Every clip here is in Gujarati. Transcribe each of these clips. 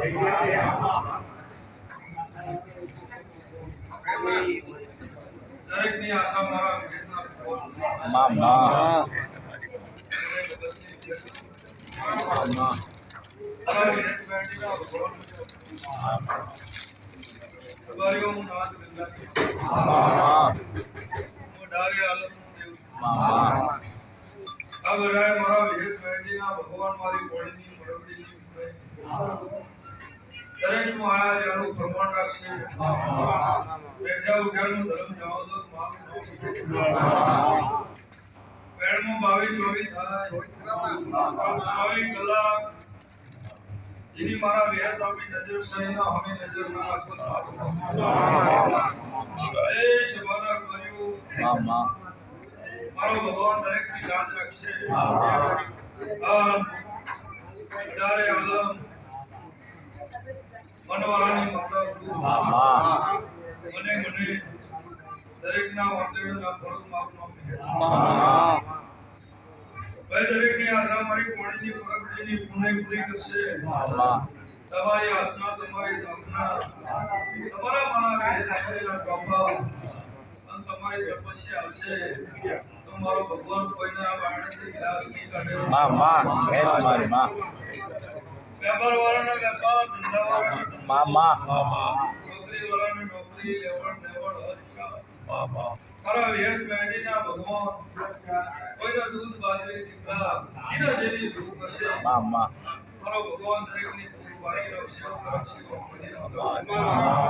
દરેકની આશા મારા વિવેકના ભગવાનમાં માં માં મારા વિવેક બેટીના ભગવાન મહારાજ હું નાથ ગંગાજી માં હું ડારે આલમનું દેવ છું. માં આ બધાએ મારા વિવેક બેટીના ભગવાન મારી બોડીની મરમતીની ઉભરાઈ. દરેકનું આયા છે એનું પ્રમાણ રાખશે બેઠા ઉઠ્યાનું ધર્મ જાઓ તો. પેડમાં બાવીસ ચોવીસ બાવીસ કલાક જેની મારા વેદ આપી નજર સહીના અમે નજર ના રાખો શબાના કર્યું માં મારો ભગવાન દરેકની જાત રાખશે અઢારે આલમ દરેકની આશા તમારી તમારી તપના તમારા તમારી ભગવાન કોઈના કાઢે માં તમારી માં વેપાર વાળાના વેપાર ધંધાવાળાના ધંધા, માં માં. નોકરી વાળાને નોકરી લેવડ દેવડ હર્ષ મારા વેદ મેળીના ભગવાન કોઈના દૂધ બાજરી દીકરા એના જેવી ભૂખ હશે. માં માં. ભગવાન દરેકની ભૂખ વાળી રાખશે રાખશે ભગવાનની રાખશે.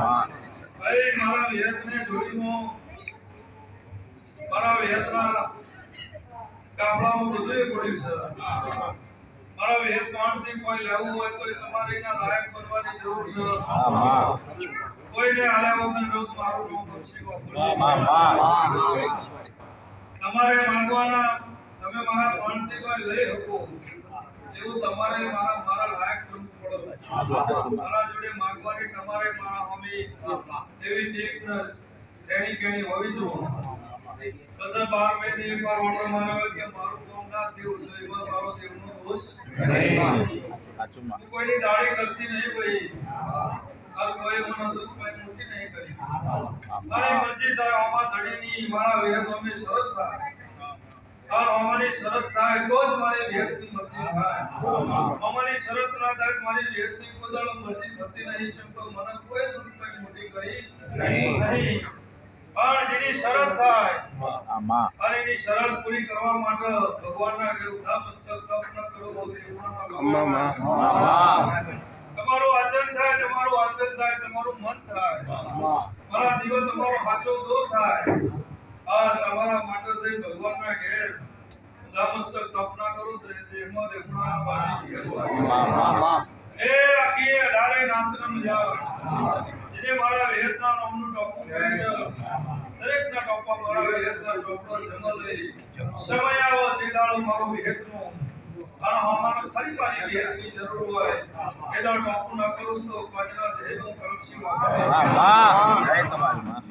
માં ભાઈ મારા વેદને જોડીમાં મારા વેદના કાપડામાં બધું પડ્યું છે. મારા વેદ પાણથી કોઈ લેવું હોય તો તમારે એના લાયક બનવાની જરૂર છે. માં કોઈને આલ્યા વગર રોજ મારું નામ બક્ષી વાપરજો. માં માં તમારે માંગવાના તમે મારા પાણથી કોઈ લઈ શકો. એવું તમારે મારા મારા લાયક બનવું પડે. મારા જોડે માંગવાની તમારે મારા હોમી એવી ટેક તેની કેણી હોવી જોઈએ કસર બાર મહિને એક વાર ઓર્ડર માર્યો કે મારું કામ ના થયું તો એમાં મારો દેવનો દોષ સાચું માં કોઈની દાઢી કરતી નહીં ભાઈ આ કોઈ મને દુઃખ કોઈ મોટી નહીં કરી. મારી મરજી થાય આમાં ધડીની મારા વેદ અમે શરત થાય. આ અમારી શરત થાય તો જ મારી વેદની મરજી થાય. અમારી શરત ના થાય મારી વેદની કોઈ મરજી થતી નહીં જેમ તો મને કોઈ દુઃખ કોઈ મોટી કરી નહીં. નહીં. પણ જેની શરત થાય આ માં ના પૂરી કરવા માટે ભગવાનના ઘરે ઉઠા મસ્તક કરો તો દેવના ભગવાનમાં માં તમારું વાંચન થાય તમારું વાંચન થાય તમારું મન થાય. મારા દીવો તમારો સાચો દો થાય. આ તમારા માટે થઈ ભગવાનના ઘેર ઉદામસ્તક તપના કરું તો દેહમાં દેવના પાણી માં માં એ આખી અઢારે નામના મજા. જેને મારા વેદના નામનું ટોપું છે. દરેકના ટોપા મારા વેદના ચોપડો જન્મ સમય આવો ચેડાળો મારો અને હમાનો ખરી પાણી વેદની જરૂર હોય. એના ટોપું ન કરું તો પાછળ દેહનું કરક્ષી હે તમારી માં.